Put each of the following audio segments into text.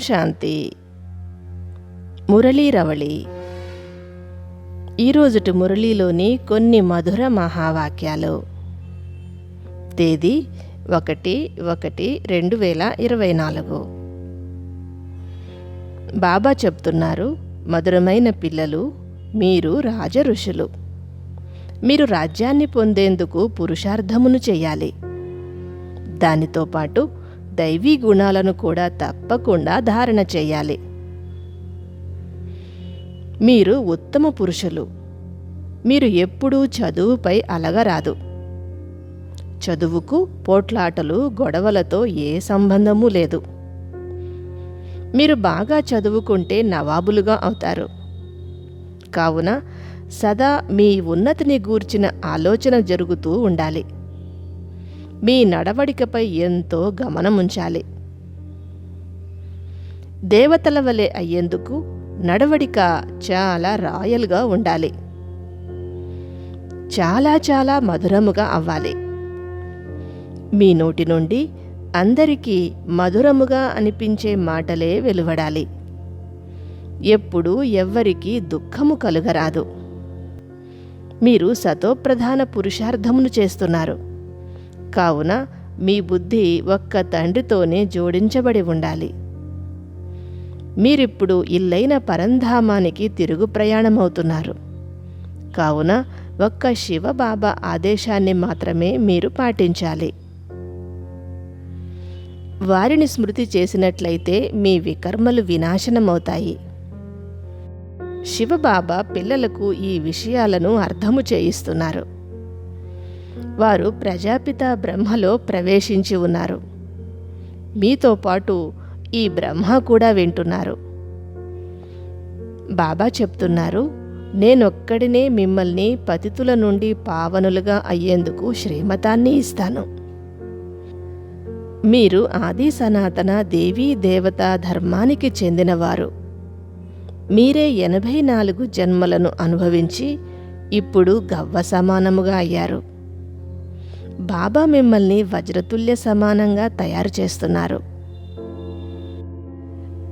శాంతి మురళీరవళి ఈరోజుటి మురళీలోని కొన్ని మధుర మహావాక్యాలు. తేదీ ఒకటి ఒకటి రెండు వేల ఇరవై నాలుగు. బాబా చెప్తున్నారు మధురమైన పిల్లలు మీరు రాజ ఋషులు మీరు రాజ్యాన్ని పొందేందుకు పురుషార్థమును చేయాలి. దానితో పాటు దైవీ గుణాలను కూడా తప్పకుండా ధారణ చేయాలి. మీరు ఉత్తమ పురుషులు. మీరు ఎప్పుడూ చదువుపై అలగరాదు. చదువుకు పోట్లాటలు గొడవలతో ఏ సంబంధము లేదు. మీరు బాగా చదువుకుంటే నవాబులుగా అవుతారు. కావున సదా మీ ఉన్నతిని గూర్చిన ఆలోచన జరుగుతూ ఉండాలి. మీ నడవడికపై ఎంతో గమనముంచాలి. దేవతల వలె అయ్యేందుకు నడవడిక చాలా రాయల్గా ఉండాలి. చాలా చాలా మధురముగా అవ్వాలి. మీ నోటి నుండి అందరికీ మధురముగా అనిపించే మాటలే వెలువడాలి. ఎప్పుడూ ఎవ్వరికీ దుఃఖము కలుగరాదు. మీరు సతోప్రధాన పురుషార్థమును చేస్తున్నారు. కావున మీ బుద్ధి ఒక్క తండ్రితోనే జోడించబడి ఉండాలి. మీరిప్పుడు ఇల్లైన పరంధామానికి తిరుగు ప్రయాణమవుతున్నారు. కావున ఒక్క శివబాబా ఆదేశాన్ని మాత్రమే మీరు పాటించాలి. వారిని స్మృతి చేసినట్లయితే మీ వికర్మలు వినాశనమవుతాయి. శివబాబా పిల్లలకు ఈ విషయాలను అర్థము చేయిస్తున్నారు. వారు ప్రజాపిత బ్రహ్మలో ప్రవేశించి ఉన్నారు. మీతో పాటు ఈ బ్రహ్మ కూడా వింటున్నారు. బాబా చెప్తున్నారు నేనొక్కడినే మిమ్మల్ని పతితుల నుండి పావనులుగా అయ్యేందుకు శ్రీమతాన్ని ఇస్తాను. మీరు ఆది సనాతన దేవీ దేవతా ధర్మానికి చెందినవారు. మీరే ఎనభై నాలుగు జన్మలను అనుభవించి ఇప్పుడు గవ్వ సమానముగా అయ్యారు. బాబా మిమ్మల్ని వజ్రతుల్య సమానంగా తయారు చేస్తున్నారు.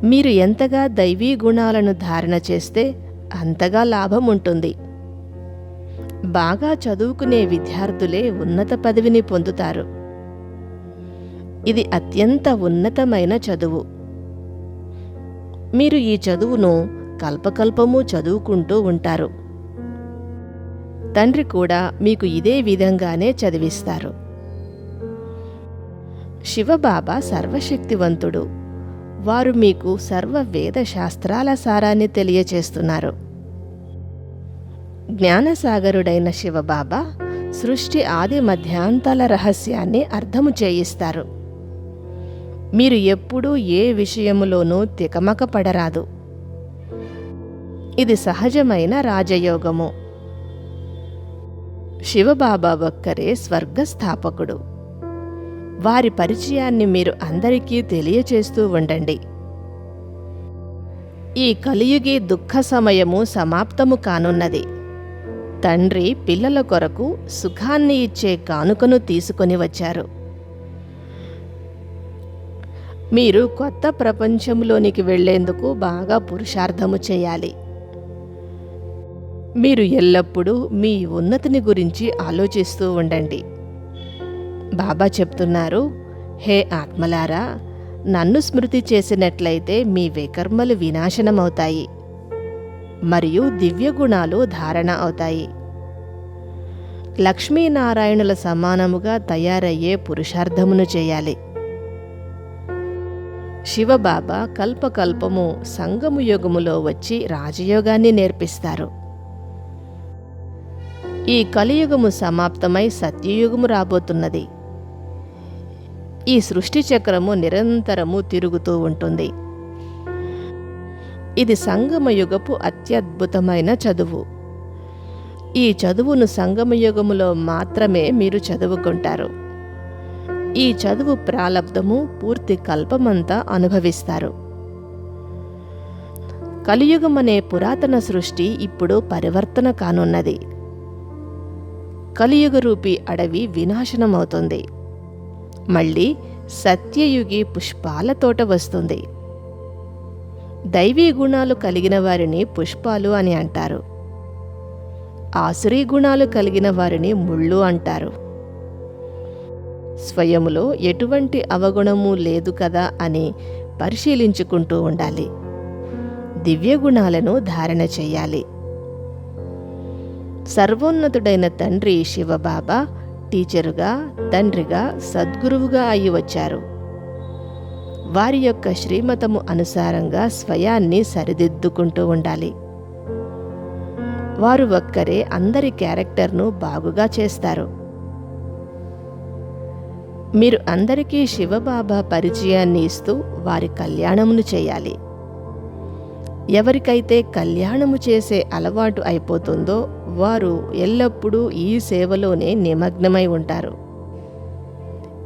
మీరు ఎంతగా దైవీ గుణాలను ధారణ చేస్తే అంతగా లాభం ఉంటుంది. బాగా చదువుకునే విద్యార్థులే ఉన్నత పదవిని పొందుతారు. ఇది అత్యంత ఉన్నతమైన చదువు. మీరు ఈ చదువును కల్పకల్పము చదువుకుంటూ ఉంటారు. తండ్రి కూడా మీకు ఇదే విధంగానే చదివిస్తారు. శివబాబా సర్వశక్తివంతుడు. వారు మీకు సర్వ వేద శాస్త్రాల సారాన్ని తెలియచేస్తున్నారు. జ్ఞానసాగరుడైన శివబాబా సృష్టి ఆది మధ్యాంతాల రహస్యాన్ని అర్థము చేయిస్తారు. మీరు ఎప్పుడూ ఏ విషయములోనూ తికమక పడరాదు. ఇది సహజమైన రాజయోగము. శివబాబా ఒక్కరే స్వర్గస్థాపకుడు. వారి పరిచయాన్ని మీరు అందరికీ తెలియచేస్తూ ఉండండి. ఈ కలియుగి దుఃఖ సమయము సమాప్తము కానున్నది. తండ్రి పిల్లల కొరకు సుఖాన్ని ఇచ్చే కానుకను తీసుకొని వచ్చారు. మీరు కొత్త ప్రపంచంలోనికి వెళ్ళేందుకు బాగా పురుషార్థము చేయాలి. మీరు ఎల్లప్పుడూ మీ ఉన్నతిని గురించి ఆలోచిస్తూ ఉండండి. బాబా చెప్తున్నారు హే ఆత్మలారా నన్ను స్మృతి చేసినట్లయితే మీ వికర్మలు వినాశనమవుతాయి మరియు దివ్య గుణాలు ధారణ అవుతాయి. లక్ష్మీనారాయణుల సమానముగా తయారయ్యే పురుషార్థమును చేయాలి. శివబాబా కల్పకల్పము సంగము యుగములో వచ్చి రాజయోగాన్ని నేర్పిస్తారు. ఈ కలియుగము సమాప్తమై సత్యయుగము రాబోతున్నది. ఈ సృష్టి చక్రము నిరంతరము తిరుగుతూ ఉంటుంది. ఇది సంగమయుగపు అత్యద్భుతమైన చదువు. ఈ చదువును సంగమయుగములో మాత్రమే మీరు చదువుకుంటారు. ఈ చదువు ప్రాలబ్ధము పూర్తి కల్పమంతా అనుభవిస్తారు. కలియుగం అనే పురాతన సృష్టి ఇప్పుడు పరివర్తన కానున్నది. కలియుగ రూపి అడవి వినాశనమవుతుంది. మళ్ళీ సత్యయుగి పుష్పాల తోట వస్తుంది. దైవీ గుణాలు కలిగిన వారిని పుష్పాలు అని అంటారు. ఆసురీ గుణాలు కలిగిన వారిని ముళ్ళు అంటారు. స్వయములో ఎటువంటి అవగుణము లేదు కదా అని పరిశీలించుకుంటూ ఉండాలి. దివ్య గుణాలను ధారణ చేయాలి. సర్వోన్నతుడైన తండ్రి శివబాబా టీచరుగా తండ్రిగా సద్గురువుగా అయి వచ్చారు. వారి యొక్క శ్రీమతము అనుసారంగా స్వయాన్ని సరిదిద్దుకుంటూ ఉండాలి. వారు ఒక్కరే అందరి క్యారెక్టర్ను బాగుగా చేస్తారు. మీరు అందరికీ శివబాబా పరిచయాన్ని ఇస్తూ వారి కళ్యాణమును చేయాలి. ఎవరికైతే కళ్యాణము చేసే అలవాటు అయిపోతుందో వారు ఎల్లప్పుడూ ఈ సేవలోనే నిమగ్నమై ఉంటారు.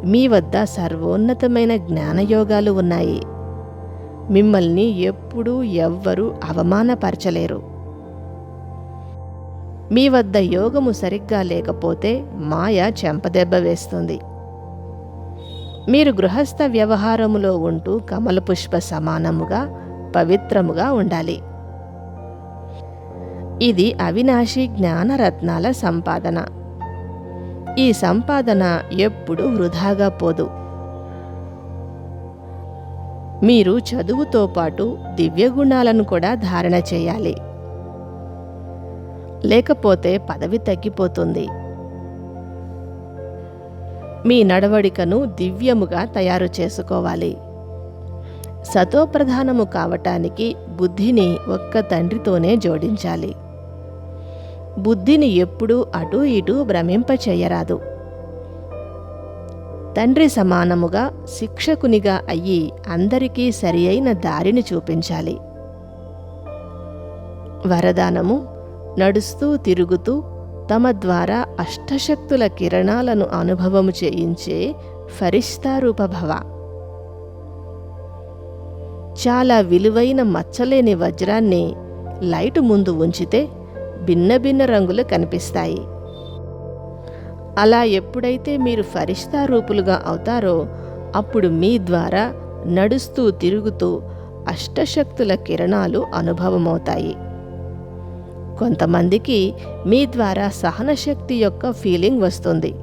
మీ వద్ద సర్వోన్నతమైన జ్ఞానయోగాలు ఉన్నాయి. మిమ్మల్ని ఎప్పుడూ ఎవ్వరూ అవమానపరచలేరు. మీ వద్ద యోగము సరిగ్గా లేకపోతే మాయ చెంపదెబ్బ వేస్తుంది. మీరు గృహస్థ వ్యవహారములో ఉంటూ కమల పుష్ప సమానముగా పవిత్రముగా ఉండాలి. ఇది అవినాశి జ్ఞానరత్నాల సంపాదన. ఈ సంపాదన ఎప్పుడు వృధాగా పోదు. మీరు చదువుతో పాటు దివ్యగుణాలను కూడా ధారణ చేయాలి. లేకపోతే పదవి తగ్గిపోతుంది. మీ నడవడికను దివ్యముగా తయారు చేసుకోవాలి. సతోప్రధానము కావటానికి బుద్ధిని ఒక్క తండ్రితోనే జోడించాలి. బుద్ధిని ఎప్పుడూ అటూ ఇటూ భ్రమింపచేయరాదు. తండ్రి సమానముగా శిక్షకునిగా అయ్యి అందరికీ సరి అయిన దారిని చూపించాలి. వరదానము నడుస్తూ తిరుగుతూ తమ ద్వారా అష్టశక్తుల కిరణాలను అనుభవము చేయించే ఫరిష్తారూపభవ చాలా విలువైన మచ్చలేని వజ్రాన్ని లైటు ముందు ఉంచితే భిన్న భిన్న రంగులు కనిపిస్తాయి. అలా ఎప్పుడైతే మీరు ఫరిష్తా రూపులుగా అవుతారో అప్పుడు మీ ద్వారా నడుస్తూ తిరుగుతూ అష్టశక్తుల కిరణాలు అనుభవమవుతాయి. కొంతమందికి మీ ద్వారా సహనశక్తి యొక్క ఫీలింగ్ వస్తుంది.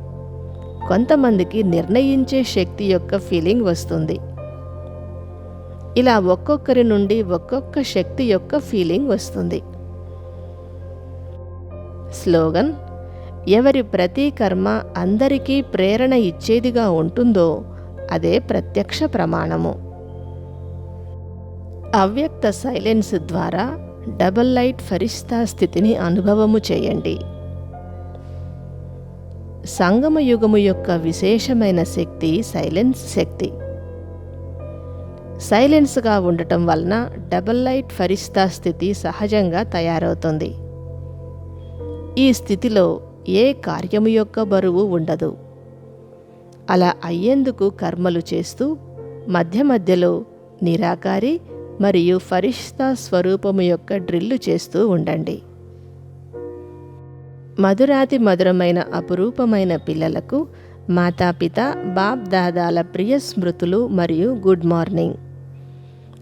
కొంతమందికి నిర్ణయించే శక్తి యొక్క ఫీలింగ్ వస్తుంది. ఇలా ఒక్కొక్కరి నుండి ఒక్కొక్క శక్తి యొక్క ఫీలింగ్ వస్తుంది. స్లోగన్ ఎవరి ప్రతి కర్మ అందరికీ ప్రేరణ ఇచ్చేదిగా ఉంటుందో అదే ప్రత్యక్ష ప్రమాణము. అవ్యక్త సైలెన్స్ ద్వారా డబల్ లైట్ ఫరిస్తా స్థితిని అనుభవము చేయండి. సంగమ యుగము యొక్క విశేషమైన శక్తి సైలెన్స్ శక్తి. సైలెన్స్గా ఉండటం వలన డబల్ లైట్ ఫరిస్తా స్థితి సహజంగా తయారవుతుంది. ఈ స్థితిలో ఏ కార్యము యొక్క బరువు ఉండదు. అలా అయ్యేందుకు కర్మలు చేస్తూ మధ్య మధ్యలో నిరాకారి మరియు ఫరిష్తా స్వరూపము యొక్క డ్రిల్లు చేస్తూ ఉండండి. మధురాతి మధురమైన అపురూపమైన పిల్లలకు మాతాపిత బాప్ దాదాల ప్రియ స్మృతులు మరియు గుడ్ మార్నింగ్.